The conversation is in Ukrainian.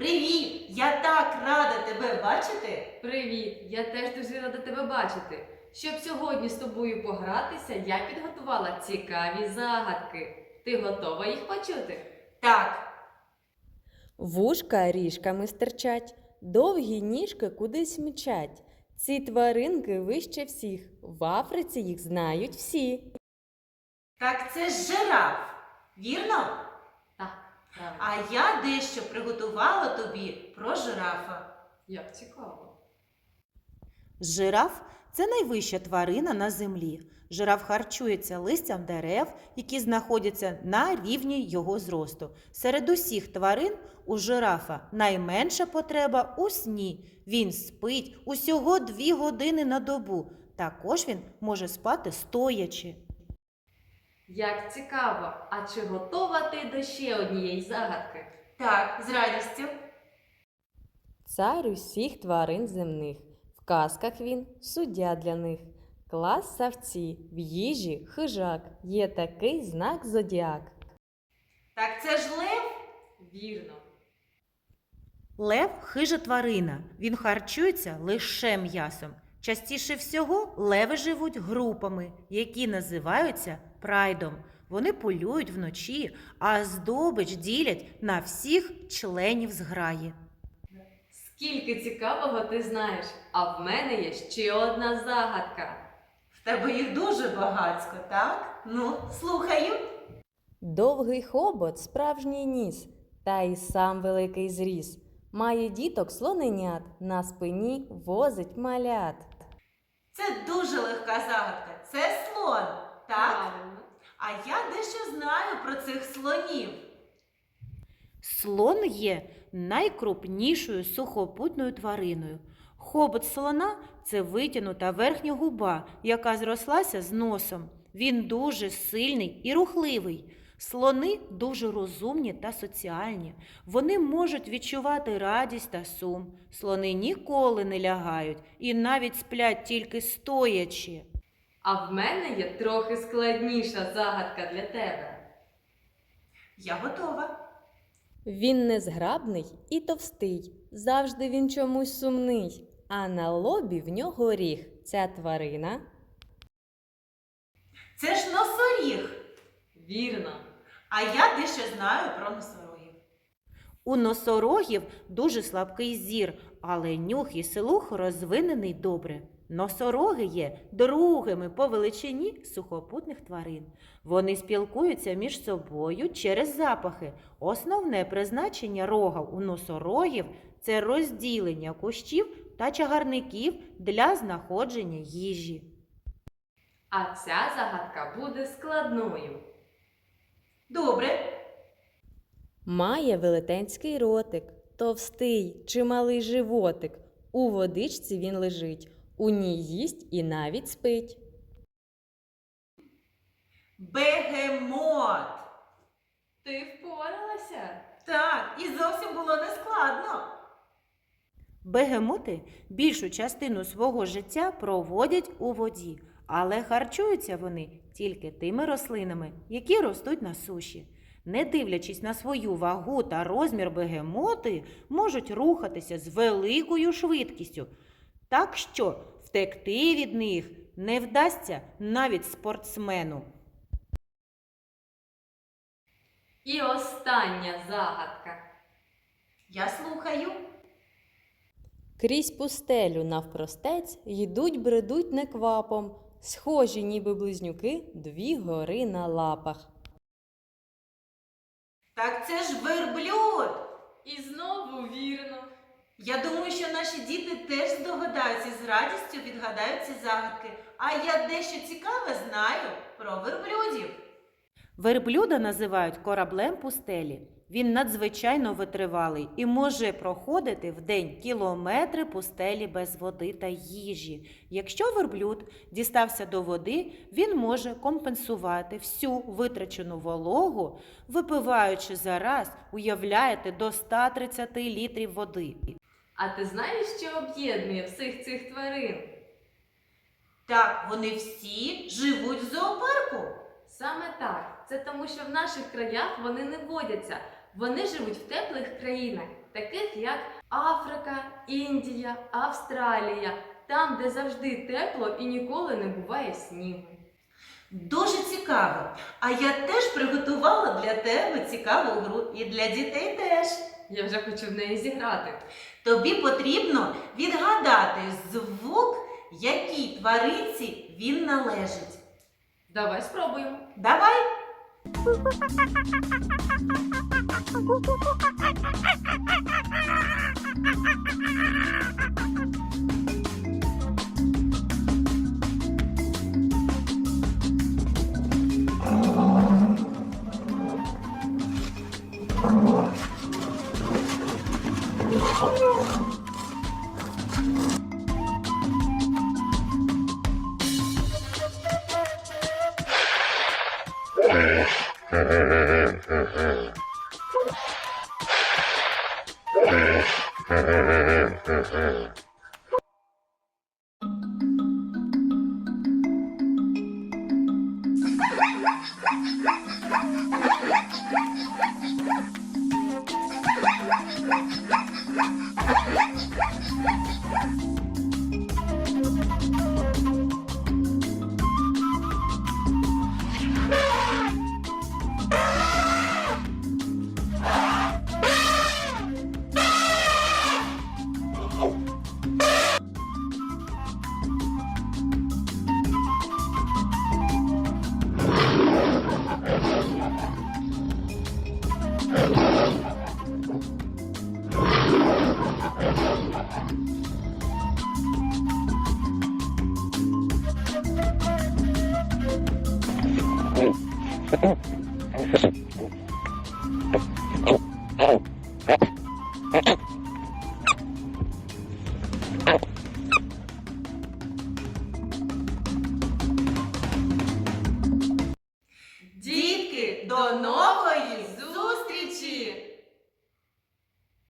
Привіт! Я так рада тебе бачити. Привіт! Я теж дуже рада тебе бачити. Щоб сьогодні з тобою погратися, я підготувала цікаві загадки. Ти готова їх почути? Так, Вушка ріжками стирчать, довгі ніжки кудись мчать. Ці тваринки вище всіх. В Африці їх знають всі. так це ж жираф. Вірно? А я дещо приготувала тобі про жирафа. Як цікаво. Жираф це найвища тварина на землі. Жираф харчується листям дерев, які знаходяться на рівні його зросту. Серед усіх тварин у жирафа найменша потреба у сні. Він спить усього дві години на добу. Також він може спати стоячи. Як цікаво! А чи готова ти до ще однієї загадки? Так, з радістю. Цар усіх тварин земних. В казках він суддя для них. Клас савці, в їжі хижак. Є такий знак зодіак. Так це ж лев. Вірно. Лев хижа тварина. Він харчується лише м'ясом. Частіше всього леви живуть групами, які називаються прайдом. Вони полюють вночі, а здобич ділять на всіх членів зграї. Скільки цікавого ти знаєш? А в мене є ще одна загадка. В тебе їх дуже багатько, так? Ну, слухаю. Довгий хобот, справжній ніс, та й сам великий зріс. Має діток слоненят, на спині возить малят. Це дуже легка загадка. Це слон, так? Правильно. А я дещо знаю про цих слонів. Слон є найкрупнішою сухопутною твариною. Хобот слона це витягнута верхня губа, яка зрослася з носом. Він дуже сильний і рухливий. Слони дуже розумні та соціальні. Вони можуть відчувати радість та сум. Слони ніколи не лягають і навіть сплять тільки стоячи. А в мене є трохи складніша загадка для тебе. Я готова. Він незграбний і товстий, завжди він чомусь сумний, а на лобі в нього ріг. Ця тварина Це ж носоріг. Вірно. А я дещо знаю про носорогів. У носорогів дуже слабкий зір, але нюх і слух розвинений добре. Носороги є другими по величині сухопутних тварин. Вони спілкуються між собою через запахи. Основне призначення рога у носорогів це розділення кущів та чагарників для знаходження їжі. А ця загадка буде складною. Добре. має велетенський ротик, товстий, чималий животик. У водичці він лежить, у ній їсть і навіть спить. Бегемот. Ти впоралася? Так, і зовсім було нескладно. Бегемоти більшу частину свого життя проводять у воді, але харчуються вони тільки тими рослинами, які ростуть на суші. Не дивлячись на свою вагу та розмір бегемоти, можуть рухатися з великою швидкістю, так що втекти від них не вдасться навіть спортсмену. І остання загадка. Я слухаю. Крізь пустелю навпростець йдуть, бредуть неквапом, схожі, ніби близнюки, дві гори на лапах. Так це ж верблюд. І знову вірно. Я думаю, що наші діти теж здогадаються і з радістю відгадають ці загадки. А я дещо цікаве знаю про верблюдів. Верблюда називають кораблем пустелі. Він надзвичайно витривалий і може проходити в день кілометри пустелі без води та їжі. Якщо верблюд дістався до води, він може компенсувати всю витрачену вологу, випиваючи за раз, уявляєте, до 130 літрів води. А ти знаєш, що об'єднує всіх цих тварин? Так, вони всі живуть в зоопарку. Саме так. Це тому, що в наших краях вони не водяться. Вони живуть в теплих країнах, таких як Африка, Індія, Австралія, там, де завжди тепло і ніколи не буває снігу. Дуже цікаво. А я теж приготувала для тебе цікаву гру і для дітей теж. Я вже хочу в неї зіграти. Тобі потрібно відгадати звук, якій тваринці він належить. Давай спробуємо. Давай. Oh. Let's go. 嗯 嗯